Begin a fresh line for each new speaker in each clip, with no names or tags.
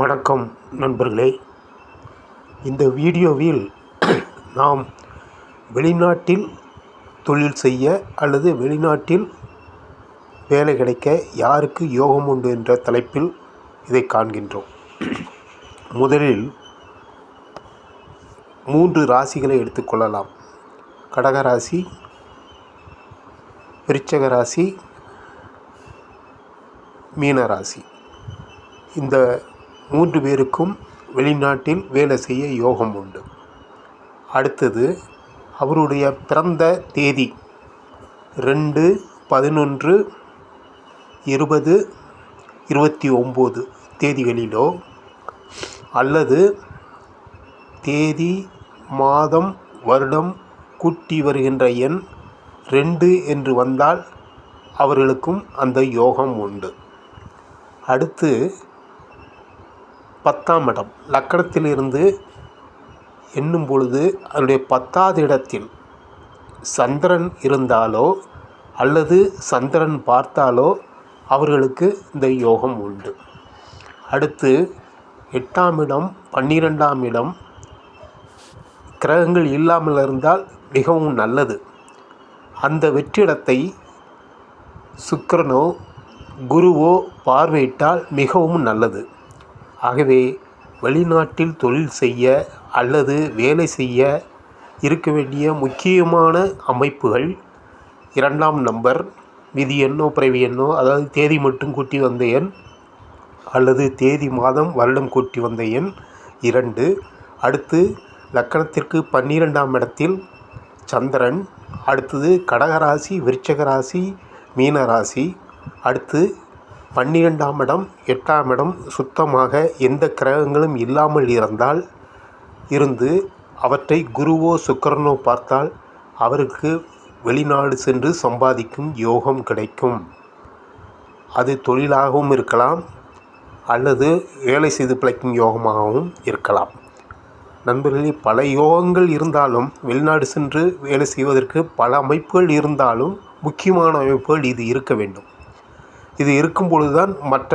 வணக்கம் நண்பர்களே. இந்த வீடியோவில் நாம் வெளிநாட்டில் தொழில் செய்ய அல்லது வெளிநாட்டில் வேலை கிடைக்க யாருக்கு யோகம் உண்டு என்ற தலைப்பில் இதை காண்கின்றோம். முதலில் மூன்று ராசிகளை எடுத்துக்கொள்ளலாம் கடகராசி விருச்சக ராசி மீனராசி இந்த மூன்று பேருக்கும் வெளிநாட்டில் வேலை செய்ய யோகம் உண்டு. அடுத்தது அவருடைய பிறந்த தேதி ரெண்டு பதினொன்று இருபது இருபத்தி ஒம்பது தேதிகளிலோ அல்லது தேதி மாதம் வருடம் கூட்டி வருகின்ற எண் ரெண்டு என்று வந்தால் அவர்களுக்கும் அந்த யோகம் உண்டு. அடுத்து பத்தாம் இடம். லக்கணத்திலிருந்து எண்ணும் பொழுது அதனுடைய பத்தாவது இடத்தில் சந்திரன் இருந்தாலோ அல்லது சந்திரன் பார்த்தாலோ அவர்களுக்கு இந்த யோகம் உண்டு. அடுத்து எட்டாம் இடம் பன்னிரெண்டாம் இடம். கிரகங்கள் இல்லாமல் இருந்தால் மிகவும் நல்லது. அந்த வெற்றிடத்தை சுக்கிரனோ குருவோ பார்வையிட்டால் மிகவும் நல்லது. ஆகவே வெளிநாட்டில் தொழில் செய்ய அல்லது வேலை செய்ய இருக்க வேண்டிய முக்கியமான அமைப்புகள். இரண்டாம் நம்பர் விதி எண்ணோ பிறவி எண்ணோ அதாவது தேதி மட்டும் கூட்டி வந்த எண் அல்லது தேதி மாதம் வருடம் கூட்டி வந்த எண் இரண்டு. அடுத்து லக்கணத்திற்கு பன்னிரெண்டாம் இடத்தில் சந்திரன் அடுத்தது கடகராசி விருச்சக ராசி அடுத்து பன்னிரெண்டாம் இடம் எட்டாம் இடம் சுத்தமாக எந்த கிரகங்களும் இல்லாமல் இருந்தால் இருந்து அவற்றை குருவோ சுக்கரனோ பார்த்தால் அவருக்கு வெளிநாடு சென்று சம்பாதிக்கும் யோகம் கிடைக்கும். அது தொழிலாகவும் இருக்கலாம் அல்லது வேலை செய்து பிழைக்கும் யோகமாகவும் இருக்கலாம். நண்பர்களே பல யோகங்கள் இருந்தாலும் வெளிநாடு சென்று வேலை செய்வதற்கு பல அமைப்புகள் இருந்தாலும் முக்கியமான அமைப்புகள் இது இருக்க வேண்டும். இது இருக்கும் பொழுது தான் மற்ற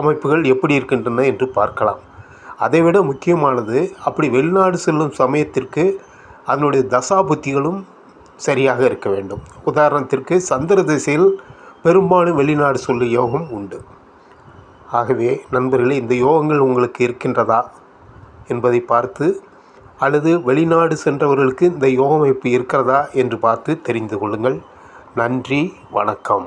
அமைப்புகள் எப்படி இருக்கின்றன என்று பார்க்கலாம். அதைவிட முக்கியமானது அப்படி வெளிநாடு செல்லும் சமயத்திற்கு அதனுடைய தசாபுத்திகளும் சரியாக இருக்க வேண்டும். உதாரணத்திற்கு சந்திர திசையில் பெரும்பாலும் வெளிநாடு சொல்லும் யோகம் உண்டு. ஆகவே நண்பர்களே இந்த யோகங்கள் உங்களுக்கு இருக்கின்றதா என்பதை பார்த்து அல்லது வெளிநாடு சென்றவர்களுக்கு இந்த யோகம் அமைப்பு இருக்கிறதா என்று பார்த்து தெரிந்து கொள்ளுங்கள். நன்றி வணக்கம்.